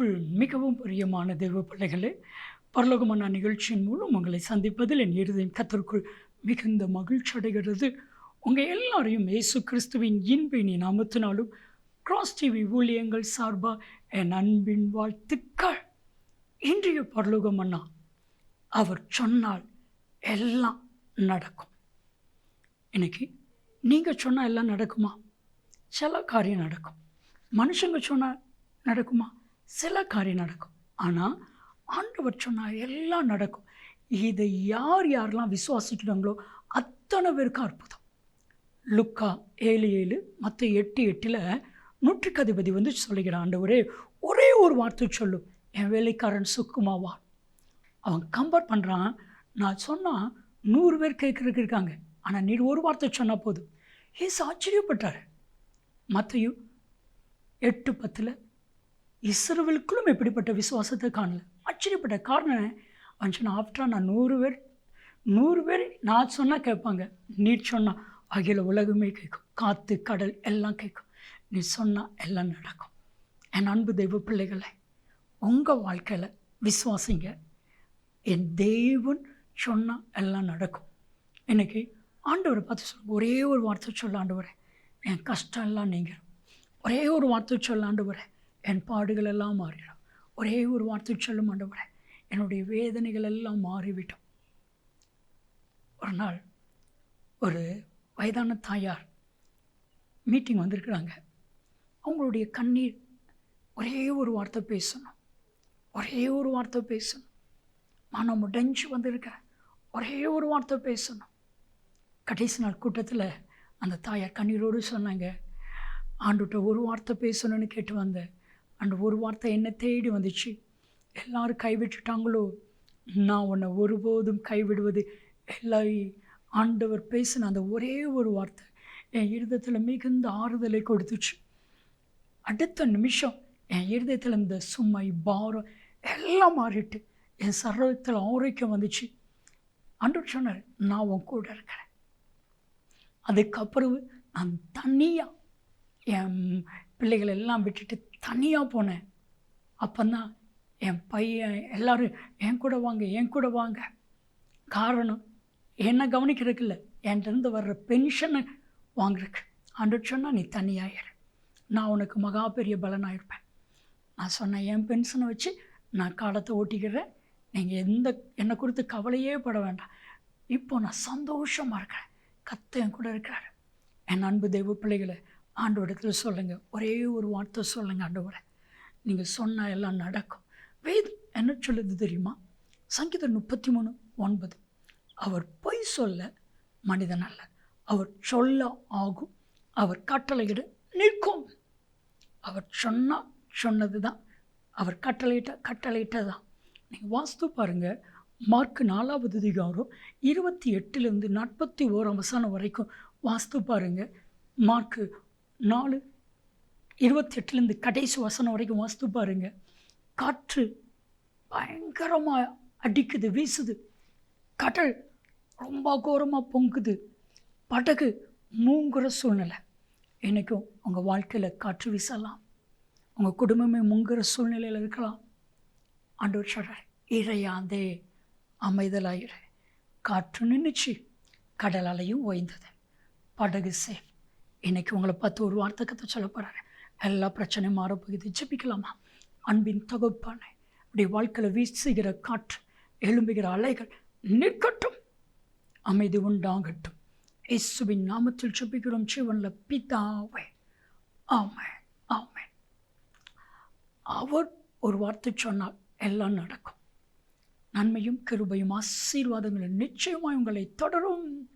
கிறிஸ்துவுக்குள் மிகவும் பிரியமான தெய்வ பிள்ளைகளே பரலோகமான நிகழ்ச்சியின் மூலம் உங்களை சந்திப்பதில் என் இருதயம் கத்தருக்குள் மிகுந்த மகிழ்ச்சி அடைகிறது. உங்கள் எல்லாரையும் இயேசு கிறிஸ்துவின் இன்பினி நாமத்தினாலும் கிராஸ் டிவி ஊழியங்கள் சார்பாக என் அன்பின் வாழ்த்துக்கள். இன்றைய பரலோகம் அண்ணா அவர் சொன்னால் எல்லாம் நடக்கும். இன்னைக்கு நீங்கள் சொன்னால் எல்லாம் நடக்குமா? சில காரியம் நடக்கும். மனுஷங்க சொன்னால் நடக்குமா? சில காரியம் நடக்கும். ஆனால் ஆண்டவர் சொன்னால் எல்லாம் நடக்கும். இதை யார் யாரெல்லாம் விசுவாசிக்கிறாங்களோ அத்தனை பேருக்கு அற்புதம். லுக்கா ஏழு ஏழு மற்ற எட்டு எட்டில் நூற்றுக்கதிபதி வந்து சொல்லுகிற ஆண்டவரே ஒரே ஒரு வார்த்தை சொல்லும் என் வேலைக்காரன் சுக்குமாவான். அவன் கம்பேர் பண்ணுறான் நான் சொன்னால் நூறு பேர் கேட்குறதுக்கு இருக்காங்க. ஆனால் நீ ஒரு வார்த்தை சொன்னால் போதும். ஏசு ஆச்சரியப்பட்டார். மற்றையும் எட்டு பத்தில் இஸ்ரவேலுக்குள்ளும் எப்படிப்பட்ட விசுவாசத்தை காணல? ஆச்சரியப்பட்ட காரணம் அவன் சொன்ன ஆஃப்டர் நான் நூறு பேர் நூறு பேர் நான் சொன்னால் கேட்பாங்க. நீ சொன்னால் அகில உலகமே கேட்கும். காற்று கடல் எல்லாம் கேட்கும். நீ சொன்னால் எல்லாம் நடக்கும். என் அன்பு தெய்வ பிள்ளைகளை உங்கள் வாழ்க்கையில் விசுவாசிங்க. என் தெய்வன் சொன்னால் எல்லாம் நடக்கும். இன்றைக்கி ஆண்டவரை பார்த்து சொல்ல ஒரே ஒரு வார்த்தை சொல்ல வரேன் என் கஷ்டம் எல்லாம் நீங்கள் ஒரே ஒரு வார்த்தை சொல்ல வரேன் என் பாடுகள் எல்லாம் மாறிடும். ஒரே ஒரு வார்த்தை சொல்லும் ஆண்டவரே என்னுடைய வேதனைகள் எல்லாம் மாறிவிட்டோம் ஒரு நாள் ஒரு வயதான தாயார் மீட்டிங் வந்திருக்கிறாங்க. அவங்களுடைய கண்ணீர் ஒரே ஒரு வார்த்தை பேசணும். ஒரே ஒரு வார்த்தை பேசணும். மனம் உடைஞ்சு வந்திருக்கிறேன் ஒரே ஒரு வார்த்தை பேசணும். கடைசி நாள் கூட்டத்தில் அந்த தாயார் கண்ணீரோடு சொன்னாங்க ஆண்டுகிட்ட ஒரு வார்த்தை பேசணும்னு கேட்டு வந்தேன் அந்த ஒரு வார்த்தை என்னை தேடி வந்துச்சு. எல்லாரும் கைவிட்டுட்டாங்களோ? நான் உன்னை ஒருபோதும் கைவிடுவது எல்லா ஆண்டவர் பேசின அந்த ஒரே ஒரு வார்த்தை என் இருதயத்தில் மிகுந்த ஆறுதலை கொடுத்துச்சு. அடுத்த நிமிஷம் என் இருதயத்தில் இந்த சுமை பாரம் எல்லாம் மாறிட்டு என் சர்வத்தில் ஆரோக்கியம் வந்துச்சு. அன்று சொன்னார் நான் உன் கூட இருக்கிறேன். அதுக்கப்புறம் நான் தனியாக என் பிள்ளைகள் எல்லாம் விட்டுட்டு தனியாக போனேன். அப்போந்தான் என் பையன் எல்லோரும் என் கூட வாங்க என் கூட வாங்க. காரணம் என்ன கவனிக்கிறதுக்கு இல்லை. என்கிட்டருந்து வர்ற பென்ஷனை வாங்குறக்கு அன்று சொன்னால் நீ தனியாயிரு நான் உனக்கு மகா பெரிய பலனாக இருப்பேன். நான் சொன்னேன் என் பென்ஷனை வச்சு நான் காலத்தை ஓட்டிக்கிறேன். நீங்கள் எந்த என்னை குறித்து கவலையே பட வேண்டாம். இப்போ நான் சந்தோஷமாக இருக்கிறேன். கத்த என் கூட இருக்கிறாரு. என் அன்பு தெய்வ பிள்ளைகளை ஆண்டு இடத்துல சொல்லுங்கள் ஒரே ஒரு வார்த்தை சொல்லுங்கள் ஆண்டவரை. நீங்கள் சொன்னால் எல்லாம் நடக்கும். வேத் என்ன சொல்லுது தெரியுமா? சங்கீதம் முப்பத்தி மூணு ஒன்பது. அவர் பொய் சொல்ல மனிதன் அல்ல. அவர் சொல்ல ஆகும். அவர் கட்டளையிட நிற்கும். அவர் சொன்னால் சொன்னது தான் அவர் கட்டளையிட்ட கட்டளையிட்டதான் நீங்கள் வாஸ்து பாருங்கள் மார்க் நாலாவது அதிகாரம் இருபத்தி எட்டுலேருந்து நாற்பத்தி ஓராம் வசனம் வரைக்கும் வாஸ்து பாருங்கள் மார்க்கு நாலு. இருபத்தெட்டுலேருந்து கடைசி வசனம் வரைக்கும் வாசித்து பாருங்கள் காற்று பயங்கரமாக அடிக்குது வீசுது. கடல் ரொம்ப கோரமாக பொங்குது. படகு மூங்குற சூழ்நிலை. என்றைக்கும் உங்கள் வாழ்க்கையில் காற்று வீசலாம். உங்கள் குடும்பமே மூங்குற சூழ்நிலையில் இருக்கலாம். ஆண்டவர் சொல்கிறார் இறையாந்தே அமைதலாயிரு. காற்று நின்றுச்சு கடல் அலையும் ஓய்ந்தது. படகு சேஃப். இன்னைக்கு உங்களை பார்த்து ஒரு வார்த்தை கற்று சொல்ல போகிறாரு எல்லா பிரச்சனையும் மாறப்போகுது. ஜெபிக்கலாமா? அன்பின் தொகுப்பான அப்படி வாழ்க்கையில் வீசுகிற காற்று எழும்புகிற அலைகள் நிற்கட்டும். அமைதி உண்டாகட்டும். இயேசுவின் நாமத்தில் ஜெபிக்கிறோம். சிவனில் பிதாவே. ஆமே ஆமே அவர் ஒரு வார்த்தை சொன்னால் எல்லாம் நடக்கும். நன்மையும் கிருபையும் ஆசீர்வாதங்களும் நிச்சயமாக உங்களை தொடரும்.